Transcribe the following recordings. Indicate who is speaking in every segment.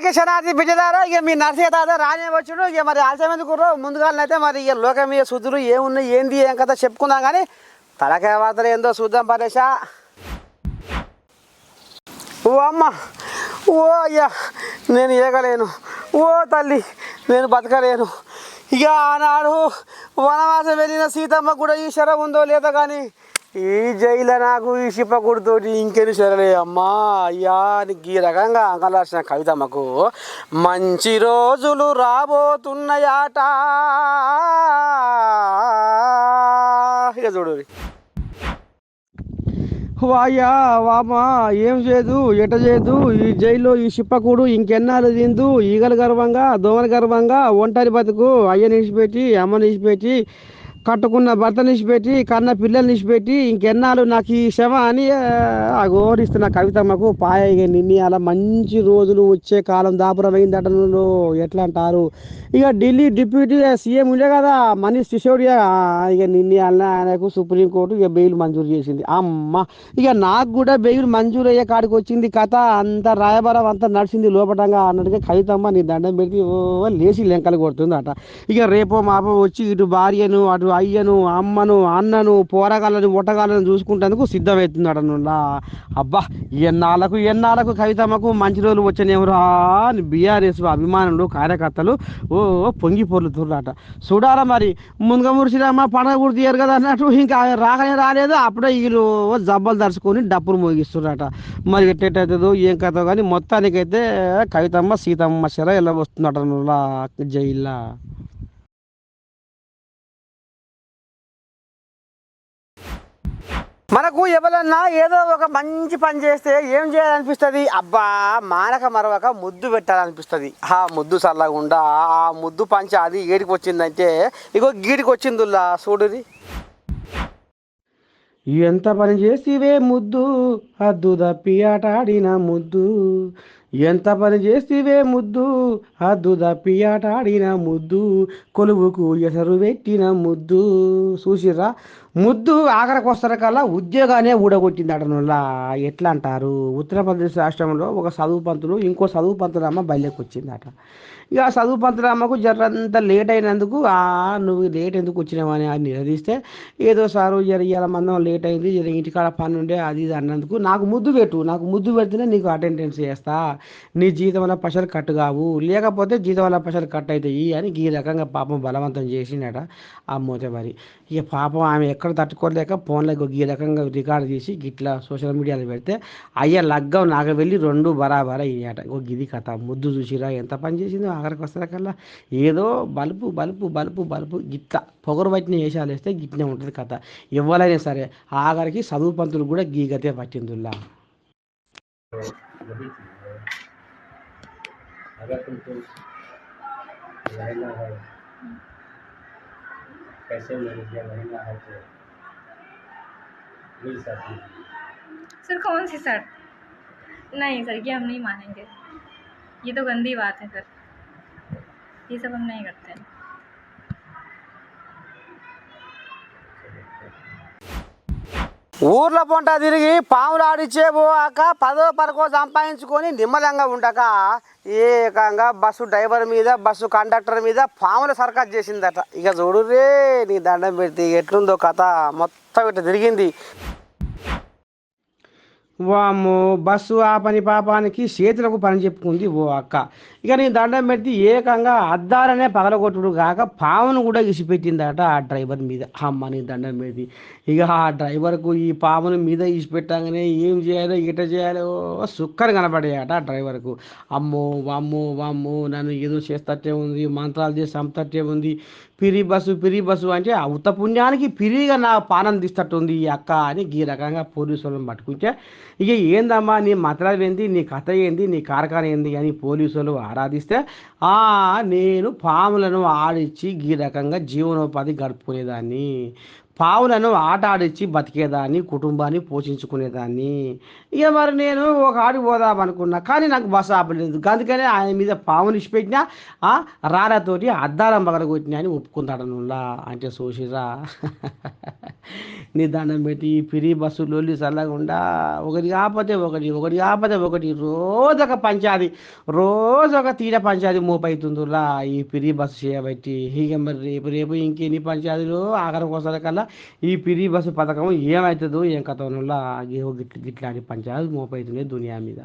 Speaker 1: అందరికీ శనార్థి బిడ్డదారా ఇక మీ నర్సయ్య తాత రానే వచ్చుడు. ఇక మరి ఆలస్యం ఎందుకు ముందుగానైతే మరి ఇక లోకం మీద శుద్ధులు ఏమున్నాయి ఏంది ఏం కథ చెప్పుకుందాం కానీ తలకాయ వార్తలు ఏందో చూద్దాం పరేషా. ఓ అమ్మ ఓ అయ్యా నేను ఏగలేను. ఓ తల్లి నేను బతకలేను. ఇక ఆనాడు వనవాసం వెళ్ళిన సీతమ్మ కూడా ఈ శరం ఉందో లేదో కానీ ఈ జైలు నాకు ఈ శిపకుడితోటి ఇంకెన్ని సరలే అమ్మా. అయ్యా ఈ రకంగా అంగళార్చిన కవిత మాకు. మంచి రోజులు రాబోతున్నాయాట. ఇక చూడు. వాయ్యా వామా ఏం చేయదు ఎట చేయదు ఈ జైల్లో ఈ చిప్పకూడు ఇంకెన్నాళ్ళు తిందు? ఈగలు గర్వంగా దోమల గర్వంగా ఒంటరి బతుకు అయ్య నిలిచిపెట్టి అమ్మ నిలిచిపెట్టి కట్టుకున్న భర్త నిలిచిపెట్టి కన్న పిల్లలు నిలిచిపెట్టి ఇంకెన్నాళ్ళు నాకు ఈ శ్రమ అని ఆ కవితమ్మకు పాయ ఇక నిన్ని అలా మంచి రోజులు వచ్చే కాలం దాపురమైందట నువ్వు ఎట్లా అంటారు? ఇక ఢిల్లీ డిప్యూటీ సీఎం ఉండే కదా మనీష్ సిసోడియా. ఇక నిన్ని అన్న ఆయనకు సుప్రీంకోర్టు ఇక బెయిల్ మంజూరు చేసింది. అమ్మ ఇక నాకు కూడా బెయిల్ మంజూరు అయ్యే కాడికి వచ్చింది కథ. అంత రాయబారం అంతా నడిచింది లోపటంగా అన్నట్టుగా కవితమ్మ నీ దండం పెట్టి ఓ లేచి లెంకలు కొడుతుందట. ఇక రేపో మాపో వచ్చి ఇటు భార్యను అటు అయ్యను అమ్మను అన్నను పోరగాళ్ళను ఒట్టగాళ్ళను చూసుకుంటేందుకు సిద్ధమవుతున్నాడు అనులా అబ్బా ఎన్నాళ్ళకు ఎన్నాళ్ళకు కవితమ్మకు మంచి రోజులు వచ్చినేవరా అని బీఆర్ఎస్ అభిమానులు కార్యకర్తలు ఓ పొంగి పొర్లుతుర్రట చూడాలా మరి ముందుగా మురిసిరమ్మ పండగ గుర్తియ్యారు కదా అన్నట్టు ఇంకా రాగానే రాలేదు అప్పుడే వీళ్ళు జబ్బలు దరుచుకొని డప్పులు మోగిస్తున్నారట. మరి ఎట్టేటదో ఏం కథ కానీ మొత్తానికైతే కవితమ్మ సీతమ్మ శర ఎలా వస్తుందట జైల్లా. మనకు ఎవరన్నా ఏదో ఒక మంచి పని చేస్తే ఏం చేయాలనిపిస్తుంది? అబ్బా మానక మరవక ముద్దు పెట్టాలనిపిస్తుంది. ఆ ముద్దు చల్లగుండా ఆ ముద్దు పంచ అది ఏడికి వచ్చిందంటే ఇగో గీడికి వచ్చిందిలా చూడుది ఎంత పని చేసివే ముద్దు అద్దు దప్పి ఆటాడిన ముద్దు. ఎంత పని చేసివే ముద్దు అద్దు దప్పి ఆటాడిన ముద్దు. కొలువుకు ఎసరు పెట్టిన ముద్దు. చూసిరా ముద్దు ఆఖరికి కల్లా ఉద్యోగానే ఊడగొట్టింది అటనులా ఎట్లా అంటారు ఉత్తరప్రదేశ్ రాష్ట్రంలో ఒక చదువు పంతులు ఇంకో చదువు పంతులమ్మ బయలుకి వచ్చిందట ఇక ఆ చదువు పంతులమ్మకు జరంత లేట్ అయినందుకు ఆ నువ్వు లేట్ ఎందుకు వచ్చినావని అని నిలదీస్తే ఏదో సారు జర ఇవాళ మందం లేట్ అయింది జర ఇంటికాడ పని ఉండే అది ఇది అన్నందుకు నాకు ముద్దు పెట్టు నాకు ముద్దు పెడితేనే నీకు అటెండెన్స్ చేస్తా. నీ జీతం వల్ల పైసలు కట్టు కావు. లేకపోతే జీతం వల్ల పైసలు కట్ అవుతాయి అని ఈ రకంగా పాపం బలవంతం చేసిందట ఆ మూత మరి ఇక పాపం ఆమె ఎక్కడ తట్టుకోలేక ఫోన్లకు ఈ రకంగా రికార్డ్ చేసి గిట్లా సోషల్ మీడియాలో పెడితే అయ్యా లగ్గం నాకు వెళ్ళి రెండు బరాబర్ అయ్యాట ఒక గిది కథ. ముద్దు చూసిరా ఎంత పని చేసిందో ఆఖరికి వస్తారకల్లా ఏదో బలుపు బలుపు బలుపు బలుపు గిట్ల. పొగరు పట్టిన వేషాలు వేస్తే గిట్నే ఉంటుంది కథ. ఇవ్వాలైనా సరే ఆఖరికి చదువు పంతులు కూడా
Speaker 2: గీ గతే పట్టిందిలా అదే कैसे मिल गया रहना है तो मिल सकती है
Speaker 3: सर कौन सी शर्ट नहीं सर ये हम नहीं मानेंगे ये तो गंदी बात है सर ये सब हम नहीं करते हैं
Speaker 1: ఊర్లో పొంట తిరిగి పాములు ఆడిచ్చే పోయాక పదో పరకో సంపాదించుకొని నిమ్మలంగా ఉండక ఏకంగా బస్సు డ్రైవర్ మీద బస్సు కండక్టర్ మీద పాముల సర్కస్ చేసిందట. ఇక చూడు రే నీ దండం పెడితే ఎట్లుందో కథ. మొత్తం ఇట్లా తిరిగింది. వామ్మో బస్సు ఆ పని పాపానికి చేతులకు పని చెప్పుకుంది ఓ అక్క. ఇక నీ దండం పెట్టి ఏకంగా అద్దాలనే పగలగొట్టుడు కాక పామును కూడా ఇసిపెట్టిందట ఆ డ్రైవర్ మీద. అమ్మ నీ దండం పెట్టి ఇక ఆ డ్రైవర్కు ఈ పామును మీద ఇసిపెట్టగానే ఏం చేయాలో ఇట చేయాలో సుక్కర్ కనపడేయట ఆ డ్రైవర్కు. అమ్మో వామ్మో వామ్మో నన్ను ఏదో చేస్తట్టే ఉంది మంత్రాలు చేసి చంపుతట్టే ఉంది. పిరి బస్సు పిరి బస్సు అంటే ఆ పుణ్యానికి పిరిగా నా పానం తీస్తట్టుంది ఈ అక్క అని ఈ రకంగా పోలీసు పట్టుకుంటే ఇక ఏందమ్మా నీ మంత్రాలు ఏంది నీ కథ ఏంది నీ కారకాన ఏంది అని పోలీసులు ఆరాధిస్తే ఆ నేను పాములను ఆడిచ్చి ఈ రకంగా జీవనోపాధి గడుపుకునేదాన్ని. పావులను ఆట ఆడిచ్చి బతికేదాన్ని కుటుంబాన్ని పోషించుకునేదాన్ని. ఇక మరి నేను ఒక ఆడికి పోదాం అనుకున్నా కానీ నాకు బస్సు ఆపలేదు అందుకనే ఆయన మీద పావుని ఇచ్చిపెట్టినా ఆ రారతోటి అద్దాలం పగలగొట్టినా అని ఒప్పుకుంటాడు నువ్వులా అంటే చూసిరా నీ దండం పెట్టి ఈ పిరి బస్సు లొల్లి చల్లకుండా ఒకటి కాకపోతే ఒకటి ఒకటి కాకపోతే ఒకటి రోజొక పంచాది రోజు ఒక తీర పంచాది మోపైతుందిలా ఈ పిరి బస్సు చేయబట్టి ఇక మరి రేపు రేపు ఇంకెన్ని పంచాయతీలు ఆఖరి కోసం కల్లా ఈ పిరి బస్సు పథకం ఏమవుతుందో ఏం కథ గిట్ల గిట్లాంటి పంచాయతీ మోపైతుంది దునియా మీద.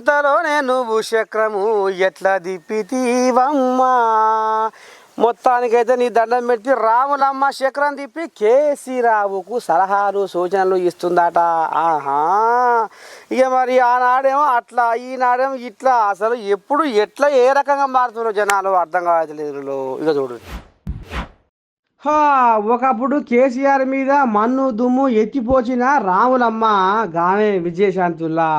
Speaker 1: ఇంతలోనే నువ్వు చక్రము ఎట్లా దిప్పితీవమ్మా? మొత్తానికైతే నీ దండం పెట్టి రాములమ్మ చక్రం తిప్పి కేసీరావుకు సలహాలు సూచనలు ఇస్తుందట. ఆహా! ఇక మరి ఆనాడేమో అట్లా ఈనాడేమో ఇట్లా. అసలు ఎప్పుడు ఎట్లా ఏ రకంగా మారుతున్నారు జనాలు అర్థం కావట్లేదు ఇక చూడు. ఒకప్పుడు కేసీఆర్ మీద మన్ను దుమ్ము ఎత్తిపోచిన రాములమ్మ గానే విజయశాంతుల్లా.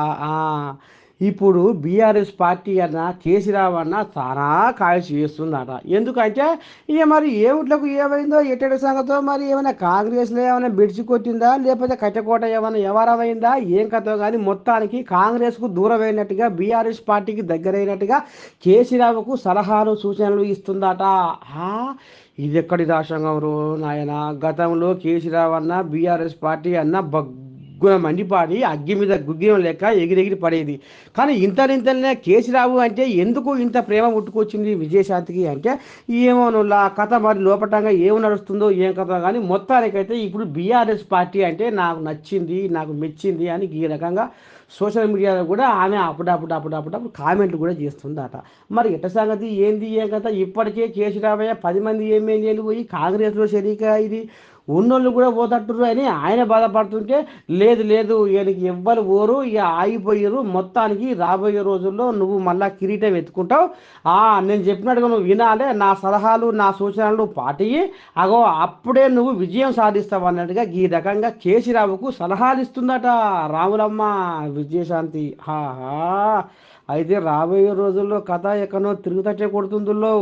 Speaker 1: ఇప్పుడు బీఆర్ఎస్ పార్టీ అన్న కేసీరావు అన్న చాలా కాల్చి చేస్తుందట ఎందుకంటే ఇక మరి ఏ ఏమిట్లకు ఏమైందో ఎట్టడి సంగతో మరి ఏమైనా కాంగ్రెస్లో ఏమైనా బిడిచి కొట్టిందా లేకపోతే కట్టకోట ఏమైనా ఎవరమైందా ఏం కథో కానీ మొత్తానికి కాంగ్రెస్కు దూరమైనట్టుగా బీఆర్ఎస్ పార్టీకి దగ్గరైనట్టుగా కేసీరావుకు సలహాలు సూచనలు ఇస్తుందట. ఇది ఎక్కడి రాష్ట్రంగం రో నాయన? గతంలో కేసీరావు అన్న బీఆర్ఎస్ పార్టీ అన్న ఉగ్గున మండిపాడి అగ్గి మీద గుగ్గినం లెక్క ఎగిరెగిరి పడేది. కానీ ఇంతనింతనే కేసీరావు అంటే ఎందుకు ఇంత ప్రేమ పుట్టుకొచ్చింది విజయశాంతికి అంటే ఏమో ఆ కథ మరి లోపటంగా ఏం నడుస్తుందో ఏం కథ కానీ మొత్తానికైతే ఇప్పుడు బీఆర్ఎస్ పార్టీ అంటే నాకు నచ్చింది నాకు మెచ్చింది అని ఈ రకంగా సోషల్ మీడియాలో కూడా ఆమె అప్పుడప్పుడు అప్పుడప్పుడు కామెంట్లు కూడా చేస్తుందట. మరి ఎట్ట సంగతి? ఏంది? ఏం కథ? ఇప్పటికే కేసీరావయ్య పది మంది ఎమ్మెల్యేలు పోయి కాంగ్రెస్లో షరీకా ఇది. ఉన్నోళ్ళు కూడా పోతట్టురు అని ఆయన బాధపడుతుంటే లేదు లేదు ఈయనకి ఎవ్వరు ఓరు ఇక ఆగిపోయారు మొత్తానికి రాబోయే రోజుల్లో నువ్వు మళ్ళా కిరీటం ఎత్తుకుంటావు. ఆ నేను చెప్పినట్టుగా నువ్వు వినాలే నా సలహాలు నా సూచనలు పాటియి అగో అప్పుడే నువ్వు విజయం సాధిస్తావు అన్నట్టుగా ఈ రకంగా కేసీరావుకు సలహాలు ఇస్తుందట రాములమ్మ విజయశాంతి. హాహా అయితే రాబోయే రోజుల్లో కథ ఎక్కడో తిరుగుతట్టే కొడుతుందిలో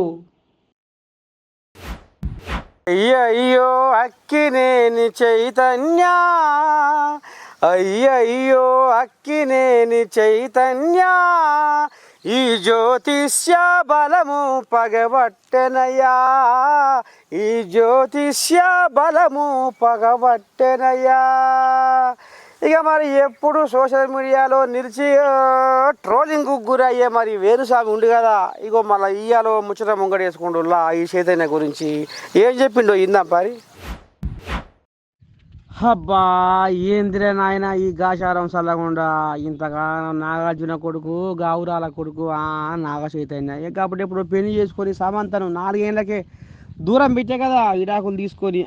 Speaker 1: అయ్యయ్యో అక్కినేని చైతన్య. అయ్యయ్యో అక్కినేని చైతన్య. ఈ జ్యోతిష్య బలము పగబట్టెనయ్యా ఈ జ్యోతిష్య బలము పగబట్టెనయ్యా ఇక మరి ఎప్పుడు సోషల్ మీడియాలో నిలిచి ట్రోలింగ్ గురయ్యే మరి వేణుస్వామి ఉండి కదా. ఇగో మళ్ళీ ఇయ్యాలో ముచ్చట ముంగడేసుకుంటుల్లా ఈ చైతన్య గురించి. ఏం చెప్పిండో ఇందా పరి. అబ్బా ఏందిరే నాయన ఈ గాచారం చల్లకుండా ఇంతగా నాగార్జున కొడుకు గావురాల కొడుకు ఆ నాగ చైతన్య. ఇక కాబట్టి ఇప్పుడు పెళ్ళి చేసుకొని సమంతను నాలుగేళ్ళకే దూరం పెట్టే కదా విడాకులు తీసుకొని.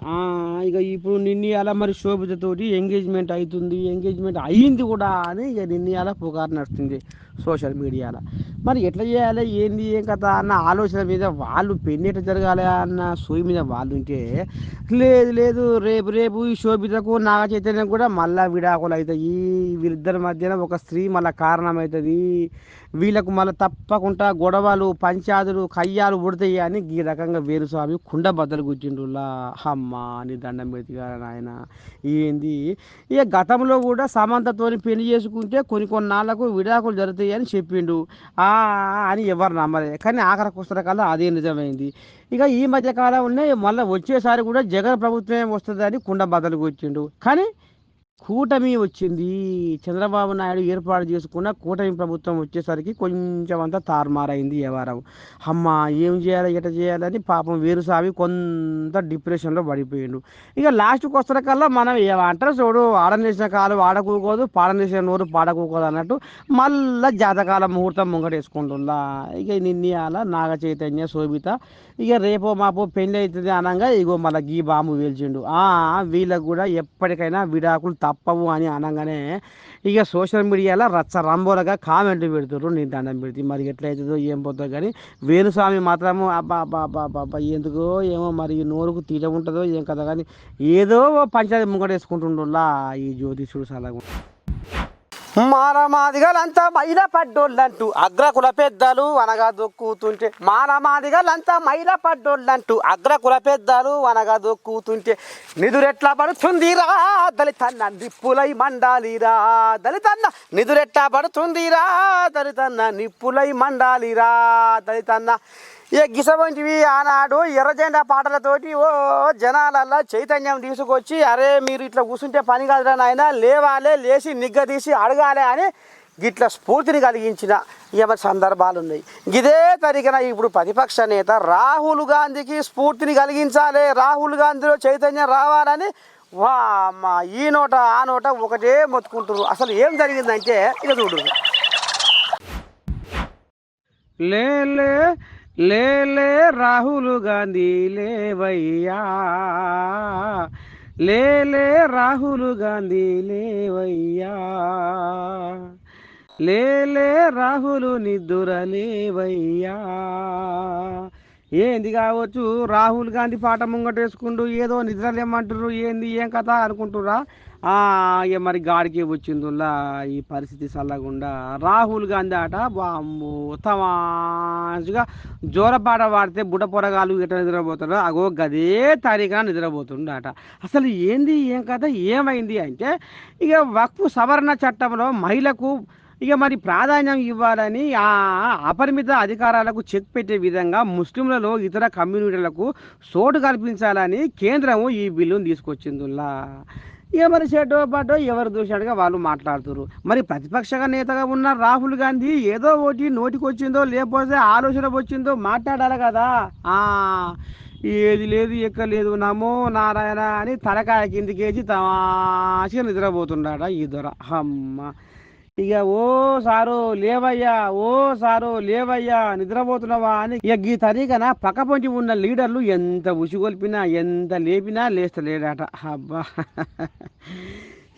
Speaker 1: ఇక ఇప్పుడు నిన్న అలా మరి శోభితతోటి ఎంగేజ్మెంట్ అవుతుంది ఎంగేజ్మెంట్ అయ్యింది కూడా అని ఇక నిన్న అలా పుకారు నడుస్తుంది. సోషల్ మీడియాలో. మరి ఎట్లా చేయాలి? ఏంది? ఏం కథ? అన్న ఆలోచన మీద వాళ్ళు పెళ్ళి ఎట్లా జరగాలి అన్న సోయి మీద వాళ్ళు ఉంటే లేదు లేదు రేపు రేపు ఈ శోభితకు నాగ చైతన్యం కూడా మళ్ళా విడాకులు అవుతాయి. వీళ్ళిద్దరి మధ్యన ఒక స్త్రీ మళ్ళీ కారణమవుతుంది. వీళ్ళకు మళ్ళీ తప్పకుండా గొడవలు పంచాదులు కయ్యాలు పుడతాయి అని ఈ రకంగా వేరుస్వామి కుండ బద్దలు గుచ్చిండ్రులా అమ్మ నీ దండం పెడితే నాయన? ఏంది? ఇక గతంలో కూడా సమంతతోని పెళ్ళి చేసుకుంటే కొన్ని కొన్నాళ్ళకు విడాకులు జరుగుతాయి. అని చెప్పిండు. ఆ అని ఎవరు నమ్మలేదు కానీ ఆఖరి పుస్తకాల్లో అదే నిజమైంది. ఇక ఈ మధ్య కాలంలో మళ్ళీ వచ్చేసారి కూడా జగన్ ప్రభుత్వమే వస్తుందని కుండ బద్దలు కూర్చిండు కానీ కూటమి వచ్చింది. చంద్రబాబు నాయుడు ఏర్పాటు చేసుకున్న కూటమి ప్రభుత్వం వచ్చేసరికి కొంచెం అంతా తారుమారైంది వ్యవహారం అమ్మ ఏం చేయాలి ఎట చేయాలని పాపం వేరుసావి కొంత డిప్రెషన్లో పడిపోయిండు. ఇక లాస్ట్కి వస్తున్నకల్లా మనం ఏమంటారు చూడు ఆడనేసిన కాలు ఆడకూకోదు పాడనేసిన నోరు పాడకూకోదు అన్నట్టు మళ్ళా జాతకాల ముహూర్తం ముంగటేసుకుంటుందా. ఇక నిన్నయాల నాగ చైతన్య శోభిత ఇక రేపో మాపో పెళ్ళి అవుతుంది అనగా ఇగో మళ్ళీ గీ బాంబు వేల్చిండు. ఆ వీళ్ళకు కూడా ఎప్పటికైనా విడాకులు తప్ప తప్పవు అని అనగానే ఇక సోషల్ మీడియాలో రచ్చ రంబోలగా కామెంట్లు పెడుతుర్రు నేను దండం పెడితే. మరి ఎట్లయితుందో ఏం పోతుందో కానీ వేణుస్వామి మాత్రము అబ్బా అబ్బా అబ్బా ఎందుకో ఏమో మరి నోరుకు తీట ఉంటుందో ఏం కదా కానీ ఏదో పంచాయతీ ముంగటేసుకుంటుండులా ఈ జ్యోతిషుడు సలహా మానమాదిగలంతా మైల పడ్డోళ్ళంటూ అగ్రకుల పెద్దలు అనగా దొక్కుతుంటే మానమాదిగలంతా మైల పడ్డోళ్ళంటూ అగ్రకుల పెద్దలు అనగా దొక్కుతుంటే నిదురెట్లా పడుతుందిరా దళితన్న నిప్పులై మండాలిరా దళితన్న నిదురెట్లా పడుతుందిరా దళితన్న నిప్పులై మండాలిరా దళితన్న ఏ గిసవంటివి ఆనాడు ఎర్రజెండా పాటలతోటి ఓ జనాలల్లా చైతన్యం తీసుకొచ్చి అరే మీరు ఇట్లా కూర్చుంటే పని కాదురా నాయన లేవాలే లేచి నిగ్గదీసి అడగాలే అని గిట్ల స్ఫూర్తిని కలిగించిన ఎవరి సందర్భాలు ఉన్నాయి ఇదే తరిగిన ఇప్పుడు ప్రతిపక్ష నేత రాహుల్ గాంధీకి స్ఫూర్తిని కలిగించాలి రాహుల్ గాంధీలో చైతన్యం రావాలని వా మా ఈ నోట ఆ నోట ఒకటే మొత్తుకుంటున్నారు. అసలు ఏం జరిగిందంటే ఇక చూడు. లే లే లే రాహుల్ గాంధీ లేవయ్యా. లే లే రాహుల్ గాంధీ లేవయ్యా. లే లే నిద్దుర లేవయ్యా. ఏంది కావచ్చు? రాహుల్ గాంధీ పాట ముంగటేసుకుంటూ ఏదో నిద్రలేమంటారు ఏంది? ఏం కథ అనుకుంటురా ఇక మరి గాడికి వచ్చిందిలా ఈ పరిస్థితి చల్లకుండా రాహుల్ గాంధీ ఆట బామ్ము జోరపాట వాడితే బుట పొరగాలు ఎట్లా నిద్రపోతారో అగో గదే తారీఖున నిద్రపోతుండట. అసలు ఏంది ఏం కథ ఏమైంది అంటే ఇక వక్ఫ్ సవరణ చట్టంలో మహిళకు ఇక మరి ప్రాధాన్యం ఇవ్వాలని ఆ అపరిమిత అధికారాలకు చెక్ పెట్టే విధంగా ముస్లింలలో ఇతర కమ్యూనిటీలకు చోటు కల్పించాలని కేంద్రము ఈ బిల్లును తీసుకొచ్చిందిలా ఇక చేటో చెటో పాటో ఎవరు దూషాడుగా వాళ్ళు మాట్లాడుతున్నారు మరి ప్రతిపక్ష నేతగా ఉన్న రాహుల్ గాంధీ ఏదో ఒకటి నోటికొచ్చిందో లేకపోతే ఆలోచన వచ్చిందో మాట్లాడాలి కదా. ఆ ఏది లేదు ఎక్కలేదు నమో నారాయణ అని తలకాయ కిందికేసి తమాషగా నిద్రపోతున్నాడా ఈ దొర. అమ్మ. ఇక ఓ సారు లేవయ్యా ఓ సారు లేవయ్యా నిద్రపోతున్నావా అని ఇక ఈ తరీకన పక్క పొంచి ఉన్న లీడర్లు ఎంత ఉసిగొల్పినా ఎంత లేపినా లేస్తలేడట. అబ్బా.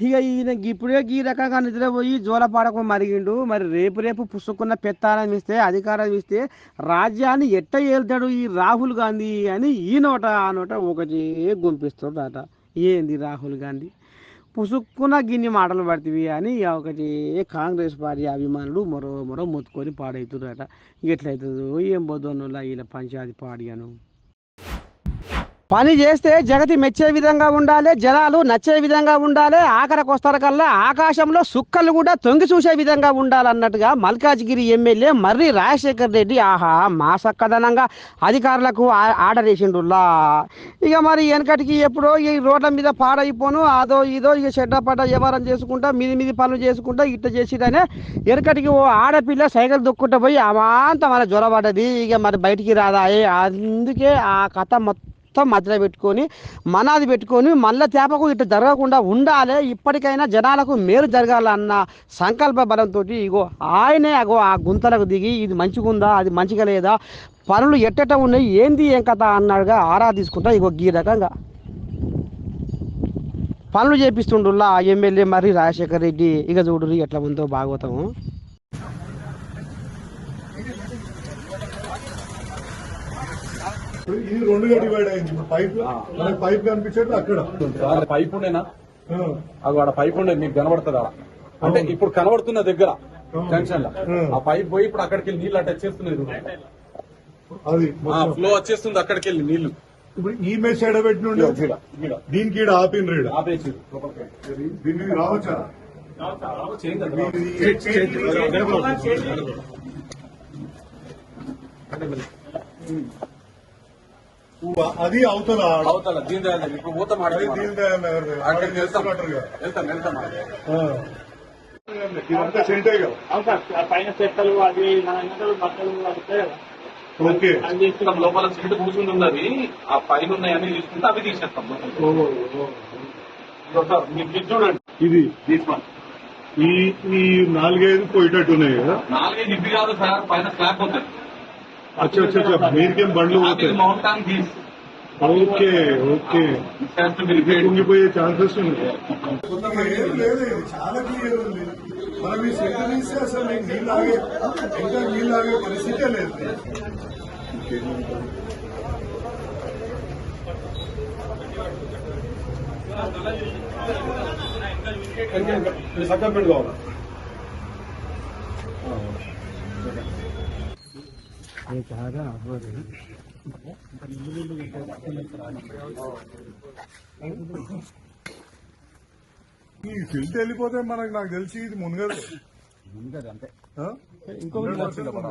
Speaker 1: ఇక ఈయన ఇప్పుడే ఈ రకంగా నిద్రపోయి జోలపాడకు మరిగిండు. మరి రేపు రేపు పుసుకున్న పెత్తారం ఇస్తే అధికారం ఇస్తే రాజ్యాన్ని ఎట్ట ఏళ్తాడు ఈ రాహుల్ గాంధీ అని ఈ నోట ఆ నోట ఒకటే గుంపిస్తాడట ఏంది రాహుల్ గాంధీ? పుసుక్కున గిన్ని మాటలు పడుతుంది అని ఒకటి కాంగ్రెస్ పార్టీ అభిమానులు మరో మరో మొత్తుకొని పాడవుతున్నారట ఎట్లయితుందో ఏం పోతున్నా ఇలా పంచాయతీ పాడియాను పని చేస్తే జగతి మెచ్చే విధంగా ఉండాలి జనాలు నచ్చే విధంగా ఉండాలి ఆఖరకు వస్తారు కల్లా ఆకాశంలో సుక్కలు కూడా తొంగి చూసే విధంగా ఉండాలన్నట్టుగా మల్కాజ్గిరి ఎమ్మెల్యే మర్రి రాజశేఖర్ రెడ్డి ఆహా మా సక్కదనంగా అధికారులకు ఆ- ఆర్డర్ వేసిండులా ఇక మరి వెనకటికి ఎప్పుడో ఈ రోడ్ల మీద పాడైపోను అదో ఇదో ఇక చెడ్డ పడ్డ వ్యవహారం చేసుకుంటా మీది మీది పనులు చేసుకుంటా ఇట్ట చేసిదనే వెనకటికి ఓ ఆడపిల్ల సైకిల్ దొక్కుంటా పోయి అమాంత మన జ్వరపడ్డది. ఇక మరి బయటికి రాదాయే అందుకే ఆ కథ మొత్తం మొత్తం మధ్యలో పెట్టుకొని మనది పెట్టుకొని మళ్ళీ తేపకు ఇటు జరగకుండా ఉండాలి. ఇప్పటికైనా జనాలకు మేలు జరగాలన్న సంకల్ప బలంతో ఇగో ఆయనే అగో ఆ గుంతలకు దిగి ఇది మంచిగుందా అది మంచిగా లేదా పనులు ఎట్టెట్ట ఉన్నాయి ఏంది ఏం కథ అన్నాడుగా ఆరా తీసుకుంటా ఇగో ఈ రకంగా. పనులు చేపిస్తుండుల్లా ఆ ఎమ్మెల్యే మరి రాజశేఖర్ రెడ్డి. ఇక చూడు ఎట్లా ఉందో భాగవతము.
Speaker 4: ఇది రెండుగా డివైడ్ అయింది. ఇప్పుడు పైప్ మనకి పైప్ కనిపించేది అక్కడ.
Speaker 5: పైప్ ఉండేనా? అది ఆడ పైప్ ఉండే మీకు కనబడుతుంది? ఆడ అంటే ఇప్పుడు కనబడుతున్న దగ్గర జంక్షన్లో. ఆ. పైప్ పోయి ఇప్పుడు అక్కడికి వెళ్ళి నీళ్ళు అటు వచ్చేస్తున్నాయి
Speaker 4: అది.
Speaker 5: ఫ్లో వచ్చేస్తుంది అక్కడికి వెళ్ళి నీళ్ళు
Speaker 4: ఇప్పుడు ఈ మెస్ ఎడబెట్టి నుండి
Speaker 5: గీడ, గీడ.
Speaker 4: దీనికి ఈడ ఆపిన రీడ
Speaker 5: ఆపేసి.
Speaker 4: దీనికి రావచ్చా? అది అవతల.
Speaker 5: అవతల దీని దగ్గర ఇప్పుడు పోతాం
Speaker 4: అది
Speaker 5: ఆడికి
Speaker 4: దీని దయాళ్ నగర్.
Speaker 5: అక్కడికి వెళ్తాం. వెళ్తాం వెళ్తాం.
Speaker 4: ఇదంతా సెంటే కదా.
Speaker 6: పైన ఉంటాయి కదా.
Speaker 4: ఓకే.
Speaker 6: అవి తీసుకున్నాం
Speaker 5: లోపల సీట్ కూర్చుని ఉన్నది. ఆ పైన ఉన్నాయని తీసుకుంటే అవి తీసేస్తాం ఇది చూడండి.
Speaker 4: ఇది?
Speaker 5: తీసుకోండి
Speaker 4: ఈ ఈ నాలుగైదు పోయేటట్టు ఉన్నాయి కదా.
Speaker 5: నాలుగైదు ఇది కాదు సార్ పైన స్లాబ్ ఉంటుంది
Speaker 4: అచ్చా అచ్చా అచ్చా మీరికేం బండ్లు పోతాయి
Speaker 5: మౌంటాన్ గీస్
Speaker 4: ఓకే ఓకే కుంగిపోయే ఛాన్సెస్ ఉంది ఏం లేదు ఇది చాలా క్లియర్ ఉంది మనం ఈ సెట్ తీస్తే అసలు నీకు నీళ్ళు ఆగే ఇంకా నీళ్ళు ఆగే పరిస్థితే లేదు
Speaker 5: సక్కర్ కావాలి
Speaker 4: ఈ ఫిల్ట్ వెళ్ళిపోతే మనకు నాకు తెలిసి ఇది మునగదు. ఆ?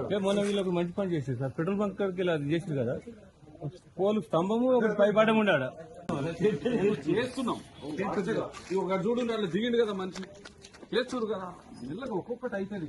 Speaker 7: అంటే మొన్న వీళ్ళకి మంచి పని చేశారు సార్. పెట్రోల్ బంక్ దగ్గరికి అది చేసారు కదా? పోలు స్తంభము ఒకటి పై పడము ఉండాడు?
Speaker 5: చేస్తున్నాం. ఒక చూడు అట్లా దిగిండు కదా మనిషి. చేస్తున్నారు కదా. మెల్లగా ఒక్కొక్కటి అవుతుంది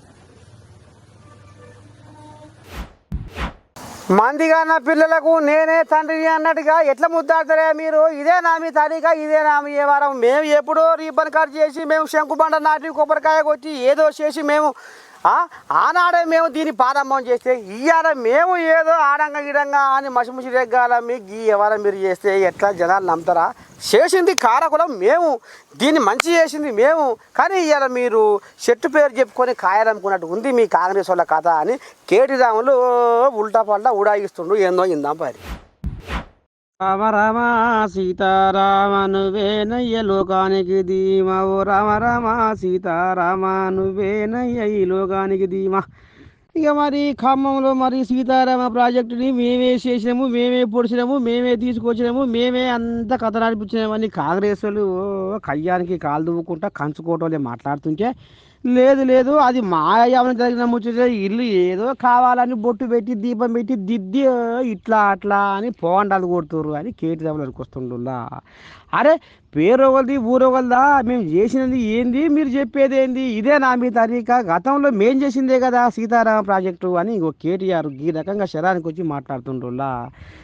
Speaker 1: మందిగా నా పిల్లలకు నేనే తండ్రిని అన్నట్టుగా ఎట్లా ముద్దాడతారే మీరు? ఇదే నా మీ ఇదే నా మీ వారం. మేము ఎప్పుడో రీబన్ కట్ చేసి మేము శంకుబండ నాటి కొబ్బరికాయ కొట్టి ఏదో చేసి మేము ఆనాడే మేము దీన్ని ప్రారంభం చేస్తే ఇవాళ మేము ఏదో ఆడంగా గిడంగా అని మసిముసి రెగ్గాల మీ గీ ఎవర మీరు చేస్తే ఎట్లా జనాలు నమ్ముతారా? చేసింది కారకులం మేము. దీన్ని మంచి చేసింది మేము. కానీ ఇవాళ మీరు చెట్టు పేరు చెప్పుకొని కాయాలనుకున్నట్టు ఉంది మీ కాంగ్రెస్ వాళ్ళ కథ అని కేటీ రాములు ఉల్టా పల్టా ఉడాయిస్తుండ్రు ఏందో ఇందాం పరి. రామ రామ సీతారామ నువ్వేనయ్య లోకానికి ధీమా. ఓ రామ రామ సీతారామ నువ్వేనయ్య ఈ లోకానికి ధీమా. ఇక మరి ఖమ్మంలో మరి సీతారామ ప్రాజెక్టుని మేమే చేసినాము మేమే పొడిచినాము మేమే తీసుకొచ్చినాము మేమే అంత కథ నడిపించినామని కాంగ్రెస్ వాళ్ళు ఓ కయ్యానికి కాలు దువ్వుకుంటా కంచుకోవటం మాట్లాడుతుంటే లేదు లేదు అది మాయావని జరిగిన ముచ్చట ఇల్లు ఏదో కావాలని బొట్టు పెట్టి దీపం పెట్టి దిద్ది ఇట్లా అట్లా అని పోండాలు కొడుతుర్రు అని కేటీ రాములకు అనుకొస్తుండులా అరే పేరు ఒకరిది ఊరు ఒకరిదా మేము చేసినది ఏంది? మీరు చెప్పేది ఏంది? ఇదే నా మీ తరీక గతంలో మేం చేసిందే కదా సీతారామ ప్రాజెక్టు అని ఇంకో కేటీఆర్ ఈ రకంగా శరానికి వచ్చి మాట్లాడుతుండ్రులా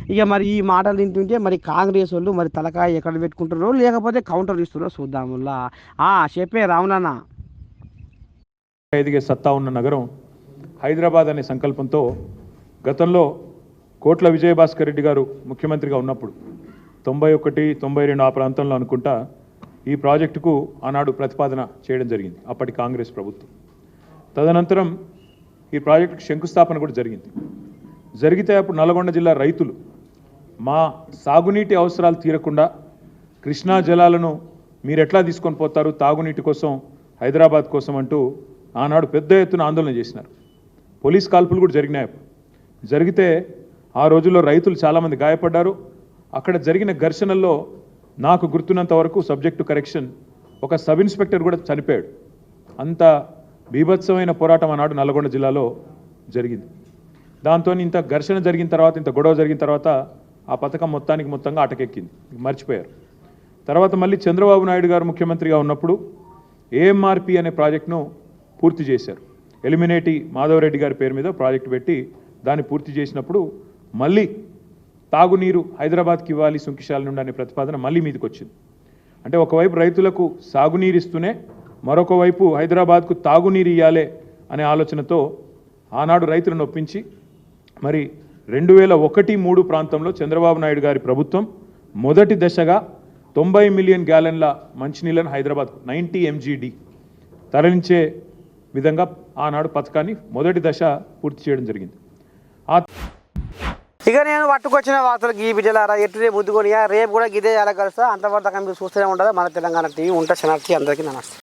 Speaker 1: ఇక మరి ఈ మాటలు వింటుంటే మరి కాంగ్రెస్ వాళ్ళు మరి తలకాయ ఎక్కడ పెట్టుకుంటారో లేకపోతే కౌంటర్ ఇస్తున్నారో చూద్దాములా ఆ చెప్పే రావునన్నా
Speaker 8: ఎదిగే సత్తా ఉన్న నగరం హైదరాబాద్ అనే సంకల్పంతో గతంలో కోట్ల విజయభాస్కర్ రెడ్డి గారు ముఖ్యమంత్రిగా ఉన్నప్పుడు తొంభై ఒకటి తొంభై రెండు ఆ ప్రాంతంలో అనుకుంటా ఈ ప్రాజెక్టుకు ఆనాడు ప్రతిపాదన చేయడం జరిగింది అప్పటి కాంగ్రెస్ ప్రభుత్వం. తదనంతరం ఈ ప్రాజెక్టుకు శంకుస్థాపన కూడా జరిగింది. జరిగితే అప్పుడు నల్గొండ జిల్లా రైతులు మా సాగునీటి అవసరాలు తీరకుండా కృష్ణా జలాలను మీరు ఎట్లా తీసుకొని పోతారు తాగునీటి కోసం హైదరాబాద్ కోసం అంటూ ఆనాడు పెద్ద ఎత్తున ఆందోళన చేసినారు. పోలీస్ కాల్పులు కూడా జరిగినాయి. జరిగితే ఆ రోజుల్లో రైతులు చాలామంది గాయపడ్డారు. అక్కడ జరిగిన ఘర్షణల్లో నాకు గుర్తున్నంత వరకు సబ్జెక్టు కరెక్షన్ ఒక సబ్ ఇన్స్పెక్టర్ కూడా చనిపోయాడు. అంత బీభత్సమైన పోరాటం ఆనాడు నల్గొండ జిల్లాలో జరిగింది. దాంతో ఇంత ఘర్షణ జరిగిన తర్వాత ఇంత గొడవ జరిగిన తర్వాత ఆ పథకం మొత్తానికి మొత్తంగా అటకెక్కింది మర్చిపోయారు. తర్వాత మళ్ళీ చంద్రబాబు నాయుడు గారు ముఖ్యమంత్రిగా ఉన్నప్పుడు ఏఎంఆర్పి అనే ప్రాజెక్టును పూర్తి చేశారు. ఎలిమినేటి మాధవరెడ్డి గారి పేరు మీద ప్రాజెక్టు పెట్టి దాన్ని పూర్తి చేసినప్పుడు మళ్ళీ తాగునీరు హైదరాబాద్కి ఇవ్వాలి సుంకిశాల నుండి అనే ప్రతిపాదన మళ్ళీ మీదకి వచ్చింది అంటే ఒకవైపు రైతులకు సాగునీరు ఇస్తూనే మరొక వైపు హైదరాబాద్కు తాగునీరు ఇవ్వాలి అనే ఆలోచనతో ఆనాడు రైతులను ఒప్పించి మరి రెండు వేల ఒకటి మూడు ప్రాంతంలో చంద్రబాబు నాయుడు గారి ప్రభుత్వం మొదటి దశగా తొంభై మిలియన్ గ్యాలన్ల మంచినీళ్ళను హైదరాబాద్కు నైంటీ ఎంజీడి తరలించే విధంగా ఆనాడు పథకాన్ని మొదటి దశ పూర్తి చేయడం జరిగింది. ఆ
Speaker 1: ఇక నేను పట్టుకొచ్చిన వార్తలు గీ బిడ్డలారా ఎటు రేపు ముద్దుకొనియా రేపు కూడా గిదే ఎలా కలుస్తా అంతవరకు మీరు చూస్తూనే ఉండదు మన తెలంగాణ టీవీ ఉంటా శనార్థి అందరికీ నమస్తే.